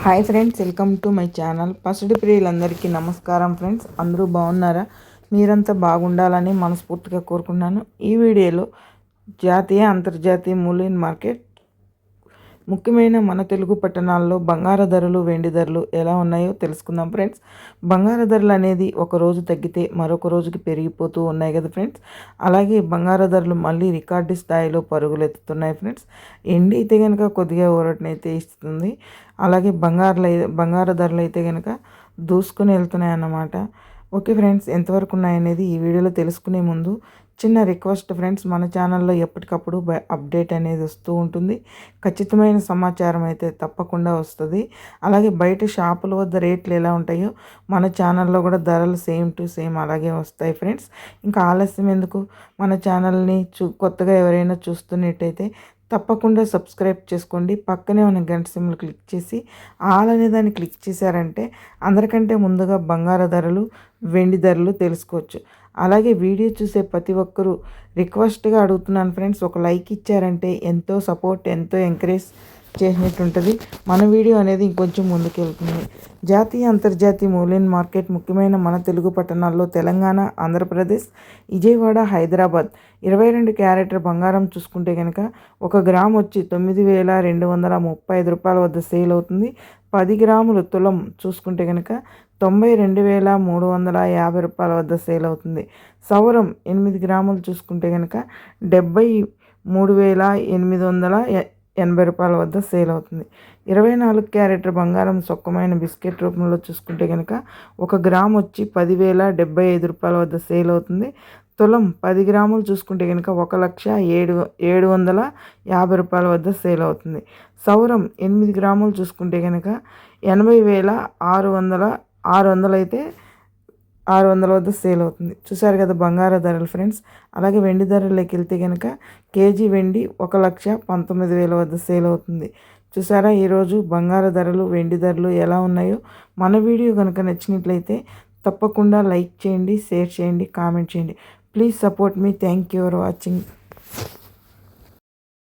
Hi friends welcome to my channel first ప్రియులందరికీ నమస్కారం friends అందరూ బాగున్నారా? మీరంతా బాగుండాలని మనస్ఫూర్తిగా కోరుకున్నాను ఈ వీడియోలో జాతీయ అంతర్జాతీయ మూల్యం మార్కెట్ ముఖ్యమైన మన తెలుగు పట్టణాల్లో బంగారు ధరలు వెండి ధరలు ఎలా ఉన్నాయో తెలుసుకుందాం ఫ్రెండ్స్. బంగారు ధరలు అనేది ఒక రోజు తగ్గితే మరొక రోజుకి పెరిగిపోతూ ఉన్నాయి కదా ఫ్రెండ్స్. అలాగే బంగారు ధరలు మళ్ళీ రికార్డు స్థాయిలో పరుగులు ఎత్తుతున్నాయి ఫ్రెండ్స్. ఎండి అయితే కనుక కొద్దిగా ఊరటనైతే ఇస్తుంది. అలాగే బంగారులు బంగారు ధరలు అయితే కనుక దూసుకుని వెళ్తున్నాయి అన్నమాట ఓకే ఫ్రెండ్స్ ఎంతవరకు ఉన్నాయనేది ఈ వీడియోలో తెలుసుకునే ముందు చిన్న రిక్వెస్ట్ ఫ్రెండ్స్ మన ఛానల్లో ఎప్పటికప్పుడు అప్డేట్ అనేది వస్తూ ఉంటుంది. ఖచ్చితమైన సమాచారం అయితే తప్పకుండా వస్తుంది. అలాగే బయట షాపుల వద్ద రేట్లు ఎలా ఉంటాయో మన ఛానల్లో కూడా ధరలు సేమ్ టు సేమ్ అలాగే వస్తాయి ఫ్రెండ్స్. ఇంకా ఆలస్యం ఎందుకు? మన ఛానల్ని చూ కొత్తగా ఎవరైనా చూస్తున్నట్టయితే తప్పకుండా సబ్స్క్రైబ్ చేసుకోండి. పక్కనే ఉన్న గంట సిమ్లు క్లిక్ చేసి ఆల్ అనే దాన్ని క్లిక్ చేశారంటే అందరికంటే ముందుగా బంగారు ధరలు వెండి ధరలు తెలుసుకోవచ్చు. అలాగే వీడియో చూసే ప్రతి ఒక్కరూ రిక్వెస్ట్గా అడుగుతున్నాను ఫ్రెండ్స్. ఒక లైక్ ఇచ్చారంటే ఎంతో సపోర్ట్ ఎంతో ఎంకరేజ్ చేసినట్టు ఉంటుంది మన వీడియో అనేది ఇంకొంచెం ముందుకెళ్తుంది. జాతీయ అంతర్జాతీయ మూలైన మార్కెట్ ముఖ్యమైన మన తెలుగు పట్టణాల్లో తెలంగాణ ఆంధ్రప్రదేశ్ విజయవాడ హైదరాబాద్. ఇరవై రెండు క్యారెటర్ బంగారం చూసుకుంటే కనుక ఒక గ్రామ్ వచ్చి తొమ్మిది వేల రెండు వందల ముప్పై ఐదు రూపాయల వద్ద సేల్ అవుతుంది. పది గ్రాములు తులం చూసుకుంటే కనుక తొంభై రెండు వేల మూడు వందల యాభై రూపాయల వద్ద సేల్ అవుతుంది. సౌరం ఎనిమిది గ్రాములు చూసుకుంటే కనుక డెబ్బై మూడు వేల ఎనిమిది వందల ఎనభై రూపాయల వద్ద సేల్ అవుతుంది. ఇరవై నాలుగు క్యారెట్ బంగారం సొక్కమైన బిస్కెట్ రూపంలో చూసుకుంటే కనుక ఒక గ్రామ్ వచ్చి పదివేల డెబ్బై ఐదు రూపాయల వద్ద సేల్ అవుతుంది. తులం పది గ్రాములు చూసుకుంటే కనుక ఒక లక్ష ఏడు ఏడు వందల యాభై రూపాయల వద్ద సేల్ అవుతుంది. సౌరం ఎనిమిది గ్రాములు చూసుకుంటే కనుక ఎనభై వేల ఆరు వందల ఆరు వందలు అయితే ఆరు వందల వద్ద సేల్ అవుతుంది. చూసారు కదా బంగారు ధరలు ఫ్రెండ్స్? అలాగే వెండి ధరలోకి వెళ్తే కనుక కేజీ వెండి ఒక లక్ష పంతొమ్మిది వేల వద్ద సేల్ అవుతుంది. చూసారా ఈరోజు బంగారు ధరలు వెండి ధరలు ఎలా ఉన్నాయో? మన వీడియో కనుక నచ్చినట్లయితే తప్పకుండా లైక్ చేయండి షేర్ చేయండి కామెంట్ చేయండి. Please support me. Thank you for watching.